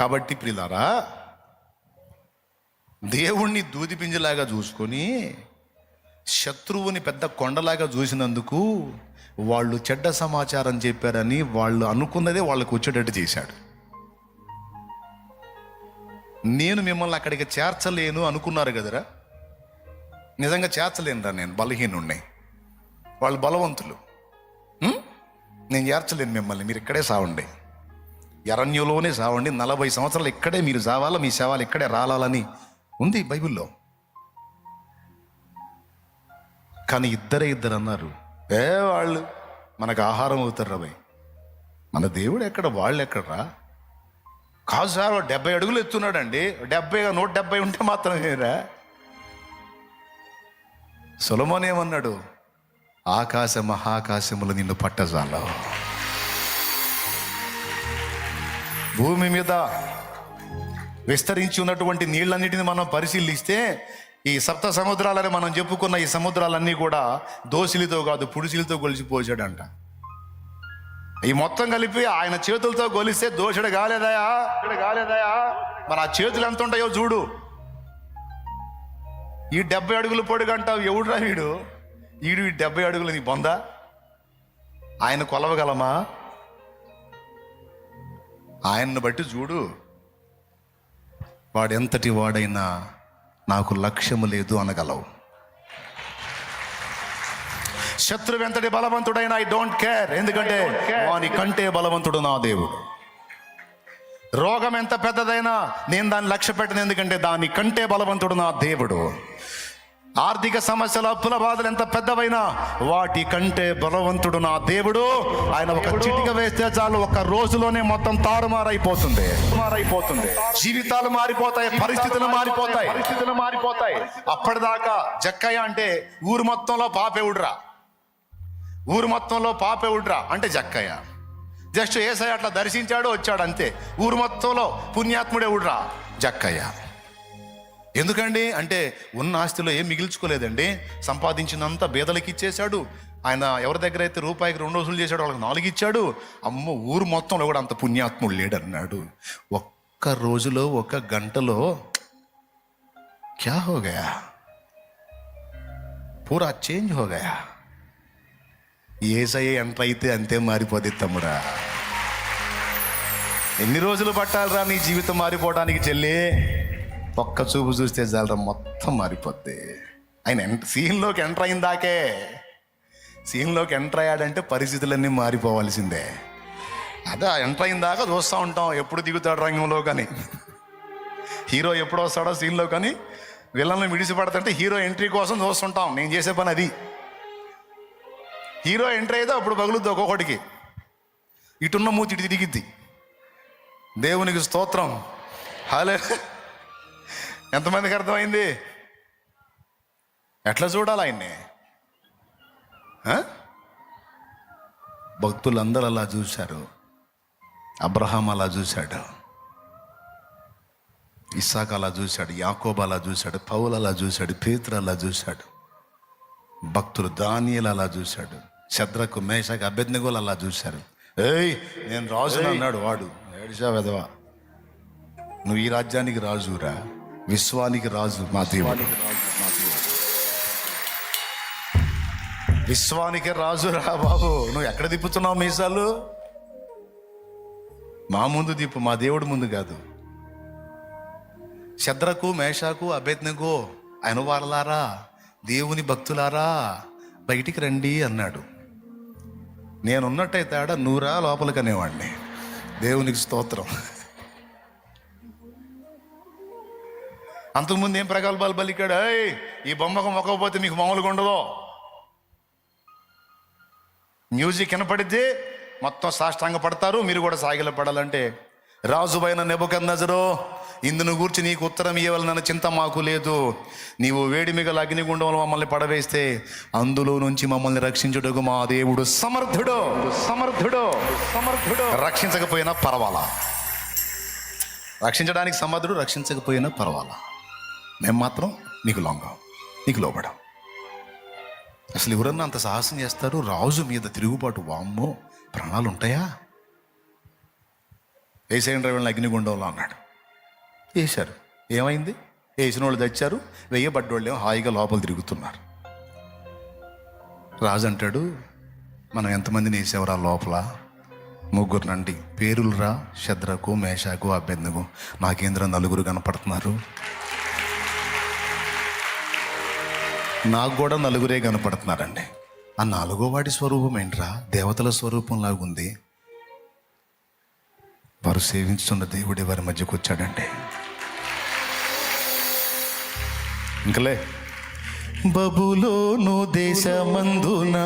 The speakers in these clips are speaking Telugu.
కాబట్టి ప్రిలారా దేవుణ్ణి దూదిపింజలాగా చూసుకొని శత్రువుని పెద్ద కొండలాగా చూసినందుకు వాళ్ళు చెడ్డ సమాచారం చెప్పారని వాళ్ళు అనుకున్నదే వాళ్ళకు వచ్చేటట్టు చేశాడు. నేను మిమ్మల్ని అక్కడికి చేర్చలేను అనుకున్నారు కదరా? నిజంగా చేర్చలేనురా నేను బలహీనుణ్ణి. వాళ్ళు బలవంతులు. నేను చేర్చలేను మిమ్మల్ని మీరు ఇక్కడే సావండి. ఎరణ్యులోనే చావండి. నలభై సంవత్సరాలు ఇక్కడే మీరు చావాలా మీ సేవలు ఇక్కడే రాలాలని ఉంది బైబిల్లో. కానీ ఇద్దరే ఇద్దరు అన్నారు ఏ వాళ్ళు మనకు ఆహారం అవుతారు రవి. మన దేవుడు ఎక్కడ వాళ్ళు ఎక్కడరా? కాదు సార్ డెబ్బై అడుగులు ఎత్తున్నాడండి. డెబ్బై నూట డెబ్బై ఉంటే మాత్రమేరా సులమోనేమన్నాడు ఆకాశ మహాకాశములు నిన్ను పట్టజాలవు. భూమి మీద విస్తరించి ఉన్నటువంటి నీళ్ళన్నిటిని మనం పరిశీలిస్తే ఈ సప్త సముద్రాలని మనం చెప్పుకున్న ఈ సముద్రాలన్నీ కూడా దోసిలితో కాదు పుడిసిలితో గొలిచిపోసాడంట ఈ మొత్తం కలిపి ఆయన చేతులతో గొలిస్తే దోషుడు కాలేదయా? కాలేదయా మరి ఆ చేతులు ఎంత ఉంటాయో చూడు. ఈ డెబ్బై అడుగులు పొడుగంటావు ఎవడురా వీడు? వీడు ఈ డెబ్బై అడుగులు నీ బొందా? ఆయన కొలవగలమా? ఆయన్ను బట్టి చూడు. వాడెంతటి వాడైనా నాకు లక్ష్యము లేదు అనగలవు. శత్రువు ఎంతటి బలవంతుడైనా ఐ డోంట్ కేర్ ఎందుకంటే వాని కంటే బలవంతుడు నా దేవుడు. రోగం ఎంత పెద్దదైనా నేను దాన్ని లక్ష్య పెట్టను ఎందుకంటే దాని కంటే బలవంతుడు నా దేవుడు. ఆర్థిక సమస్యల అప్పుల బాధలు ఎంత పెద్దవైనా వాటి కంటే బలవంతుడు నా దేవుడు. ఆయన ఒక చిటిక వేస్తే చాలు ఒక రోజులోనే మొత్తం తారుమారైపోతుంది. మారైపోతుంది జీవితాలు మారిపోతాయి పరిస్థితులు మారిపోతాయి పరిస్థితులు మారిపోతాయి. అప్పటిదాకా జక్కయ్య అంటే ఊరు మొత్తంలో పాపేవుడ్రా ఊరు మొత్తంలో పాపేవుడ్రా అంటే జక్కయ్య. జస్ట్ ఏసై అట్లా దర్శించాడు వచ్చాడు అంతే. ఊరు మొత్తంలో పుణ్యాత్ముడే ఉడ్రా జక్కయ్య. ఎందుకండి? అంటే ఉన్న ఆస్తిలో ఏం మిగిల్చుకోలేదండి. సంపాదించినంత బేదలకి ఇచ్చేశాడు. ఆయన ఎవరి దగ్గర అయితే రూపాయికి రెండు రోజులు చేశాడు వాళ్ళకి నాలుగు ఇచ్చాడు. అమ్మ ఊరు మొత్తంలో కూడా అంత పుణ్యాత్ముడు లేడన్నాడు. ఒక్క రోజులో ఒక గంటలో క్యా హో గయా? పూరా చేంజ్ హో గయా? ఏసఐ ఎంటర్ అయితే అంతే మారిపోతే తమ్ముడా. ఎన్ని రోజులు పట్టాలరా నీ జీవితం మారిపోవడానికి చెల్లి? ఒక్క చూపు చూస్తే చాలరా మొత్తం మారిపోద్ది. ఆయన ఎంట సీన్లోకి ఎంటర్ అయిన దాకే సీన్లోకి ఎంటర్ అయ్యాడంటే పరిస్థితులన్నీ మారిపోవాల్సిందే. అదే ఎంటర్ అయిన దాకా చూస్తూ ఉంటాం ఎప్పుడు దిగుతాడు రంగంలో కానీ. హీరో ఎప్పుడు వస్తాడో సీన్లో కానీ విలన్లు విడిచిపడతంటే హీరో ఎంట్రీ కోసం చూస్తుంటాం. నేను చేసే పని అది. హీరో ఎంట్రీ అయితే అప్పుడు పగులుద్ది ఒక్కొక్కటికి. ఇటున్న మూతి ఇటు తిరిగిద్ది. దేవునికి స్తోత్రం. హాలే ఎంతమందికి అర్థమైంది? ఎట్లా చూడాలి ఆయన్ని? ఆ? భక్తులందరూ అలా చూశారు. అబ్రహాం అలా చూశాడు. ఇస్సాక్ అలా చూశాడు. యాకోబ్ అలా చూశాడు. పౌలు అలా చూశాడు. పేతురు అలా చూశాడు. భక్తులు దానియలు అలా చూశాడు. శద్రకు మేషకు అభ్యర్థిగోలు అలా చూశారు. ఏయ్ నేను రాజు అన్నాడు వాడు. ఏడిసా వెదవా? నువ్వు ఈ రాజ్యానికి రాజురా? విశ్వానికి రాజు మా దేవుడు. విశ్వానికి రాజు రా బాబు. నువ్వు ఎక్కడ తిప్పుతున్నావు మీసాలు? మా ముందు తిప్పు మా దేవుడి ముందు కాదు. శద్రకు మేషాకు అభేజ్ఞగో ఆయన వారలారా దేవుని భక్తులారా బయటికి రండి అన్నాడు. నేనున్నట్టయితే ఆడ నూరా లోపలికి అనేవాడిని. దేవునికి స్తోత్రం. అంతకుముందు ఏం ప్రగల్భాలు పలికాడు "ఏయ్, ఈ బొమ్మకు మొక్కకపోతే మీకు మామూలుగా ఉండదు. మ్యూజిక్ వినపడితే మొత్తం సాష్టాంగ పడతారు మీరు కూడా సాగిల పడాలంటే. రాజువైన నెబుకన్నజరు ఇందును గూర్చి నీకు ఉత్తరం ఇవ్వాలన్న చింత మాకు లేదు. నీవు వేడిమిగల అగ్నిగుండంలో మమ్మల్ని పడవేస్తే అందులో నుంచి మమ్మల్ని రక్షించుటకు మా దేవుడు సమర్థుడు. సమర్థుడు. సమర్థుడు. రక్షించకపోయినా పర్వాలా? రక్షించడానికి సమర్థుడు రక్షించకపోయినా పర్వాలా? మేము మాత్రం నీకు లొంగం నీకు లోబడం. అసలు ఎవరన్నా అంత సాహసం చేస్తారు? రాజు మీద తిరుగుబాటు వామ్మో ప్రాణాలు ఉంటాయా వేసేయండి వీళ్ళని అగ్నిగుండంలో అన్నాడు. వేశారు. ఏమైంది? వేసిన వాళ్ళు తెచ్చారు వేయబడ్డోళ్ళు హాయిగా లోపల తిరుగుతున్నారు. రాజు అంటాడు మనం ఎంతమందిని వేసేవరా లోపల? ముగ్గురు నండి పేరులు రా శద్రకు మేషాకు అభ్యర్థకు నాకేంద్ర నలుగురు కనపడుతున్నారు. నాకు కూడా నలుగురే కనపడుతున్నారండి. ఆ నాలుగో వాడి స్వరూపం ఏంట్రా? దేవతల స్వరూపంలాగా ఉంది వారు సేవించుతున్న దేవుడి వారి మధ్యకు వచ్చాడండి ఇంకలే. బబులోను దేశమందున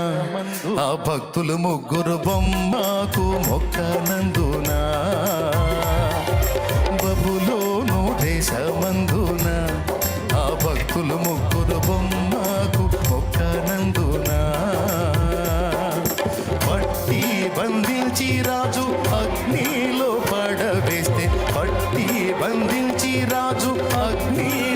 ఆ భక్తులు ముగ్గురు బొమ్మకు మొక్కనందున. బబులోను దేశమందున ఆ భక్తులు బంధించి రాజు అగ్ని